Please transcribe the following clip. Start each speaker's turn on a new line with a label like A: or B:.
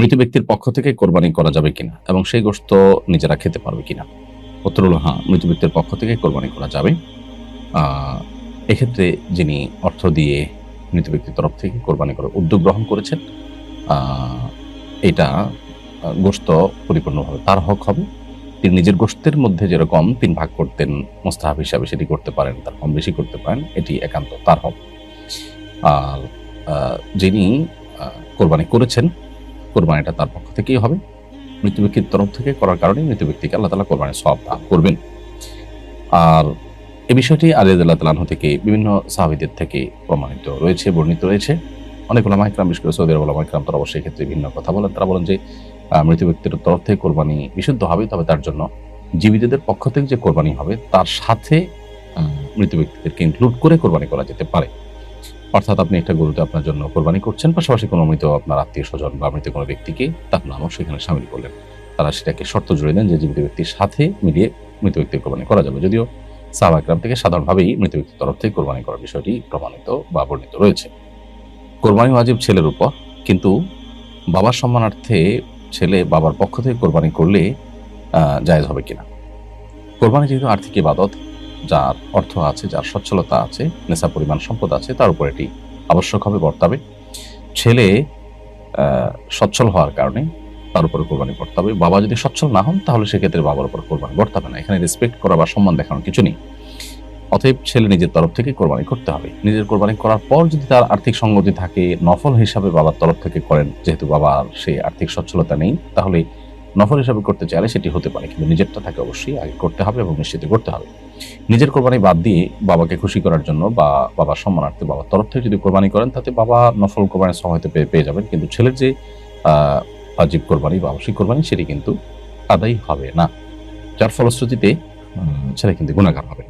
A: মৃত ব্যক্তির পক্ষ থেকে কোরবানি করা যাবে কিনা এবং সেই গোশত নিজেরা খেতে পারবে কিনা? উত্তর হলো হ্যাঁ মৃত ব্যক্তির পক্ষ থেকে কোরবানি করা যাবে। এক্ষেত্রে যিনি অর্থ দিয়ে মৃত ব্যক্তির তরফ থেকে কোরবানি করার উদ্যোগ গ্রহণ করেছেন এটা গোশত পরিপূর্ণভাবে তার হক হবে। তিনি নিজের গোশতের মধ্যে যেরকম তিন ভাগ করতেন, মোস্তাহাব হিসাবে সেটি করতে পারেন, তার কম বেশি করতে পারেন, এটি একান্ত তার হক। আর যিনি কোরবানি করেছেন কোরবানিটা তার পক্ষ থেকেই হবে। মৃত ব্যক্তির তরফ থেকে করার কারণে মৃত ব্যক্তিকে আল্লাহ তালা কোরবানির সব দান করবেন। আর এ বিষয়টি আলিয়াদ আল্লাহ তালাহ থেকে বিভিন্ন সাহাবিদের থেকে প্রমাণিত রয়েছে, বর্ণিত রয়েছে। অনেক ওলামা ইকরাম বিশেষ করে সৌদি আরব ওলামা ইকরাম তারা অবশ্যই ক্ষেত্রে ভিন্ন কথা বলেন। তারা বলেন যে মৃত ব্যক্তির তরফ থেকে কোরবানি বিশুদ্ধ হবে, তবে তার জন্য জীবিতদের পক্ষ থেকে যে কোরবানি হবে, তার সাথে মৃত ব্যক্তিদেরকে ইনক্লুড করে কোরবানি করা যেতে পারে। অর্থাৎ আপনি একটা গরুতে আপনার জন্য কোরবানি করছেন, পাশাপাশি কোনো মৃত আপনার আত্মীয় স্বজন বা মৃত কোনো ব্যক্তিকে তার নামও সেখানে সামিল করলেন। তারা সেটাকে শর্ত জুড়ে দেন যে জীবিত ব্যক্তির সাথে মিলিয়ে মৃত ব্যক্তির কোরবানি করা যাবে। যদিও সাহাবাকরাম থেকে সাধারণভাবেই মৃত ব্যক্তির তরফ থেকে কোরবানি করার বিষয়টি প্রমাণিত বা বর্ণিত রয়েছে। কোরবানি ওয়াজিব ছেলের উপর, কিন্তু বাবার সম্মানার্থে ছেলে বাবার পক্ষ থেকে কোরবানি করলে জায়েজ হবে কিনা? কোরবানি যেহেতু আর্থিক ইবাদত যার অর্থ আছে, যার সচ্ছলতা আছে নেশা পরিমাণ সম্পদ আছে, তার উপর এটি আবশ্যক হবে, বর্তাবে। ছেলে সচ্ছল হওয়ার কারণে তার উপরে কোরবানি করতে হবে বাবা যদি সচ্ছল না হন, তাহলে সেক্ষেত্রে বাবার উপর কোরবানি বর্তাবে না। এখানে রেসপেক্ট করা বা সম্মান দেখানোর কিছু নেই। অতএব ছেলে নিজের তরফ থেকে কোরবানি করতে হবে। নিজের কোরবানি করার পর যদি তার আর্থিক সঙ্গতি থাকে, নফল হিসাবে বাবার তরফ থেকে করেন, যেহেতু বাবার সেই আর্থিক সচ্ছলতা নেই, তাহলে নফল হিসাবে করতে চাইলে সেটি হতে পারে, কিন্তু নিজেরটা তাকে অবশ্যই আগে করতে হবে এবং নিশ্চিত করতে হবে। নিজের কোরবানি বাদ দিয়ে বাবাকে খুশি করার জন্য বা বাবার সম্মানার্থে বাবার তরফ থেকে যদি কোরবানি করেন, তাতে বাবা নফল কোরবানির সময় পেয়ে পেয়ে যাবেন, কিন্তু ছেলের যে আজীব কোরবানি বা আবশ্যিক কোরবানি সেটি কিন্তু আদায় হবে না। যার ফলশ্রুতিতে ছেলে কিন্তু গুণাগার হবে।